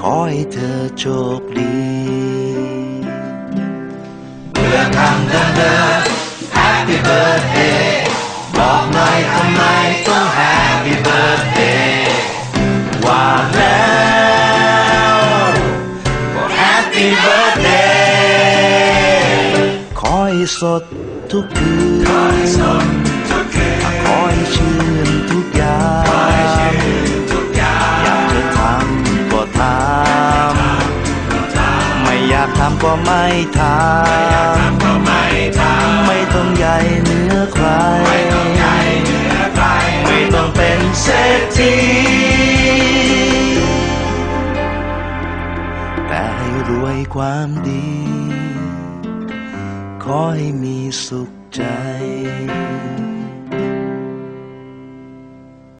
ขอให้เธอโชคดีเมื่อคำเดินเดิน Happy Birthday บอกหน่อยทำไมต้อง Happy Birthday ว่าแล้วก็ Happy Birthday ขอให้สดทุกคืนขอให้สดากทำก็ไม่ทำก็ไม่ทำไม่ต้องใหญ่เหนือใครไม่ต้องใหญ่เหนือใคร ไม่ต้องเป็นเศรษฐีแต่ให้รวยความดี ขอให้มีสุขใจ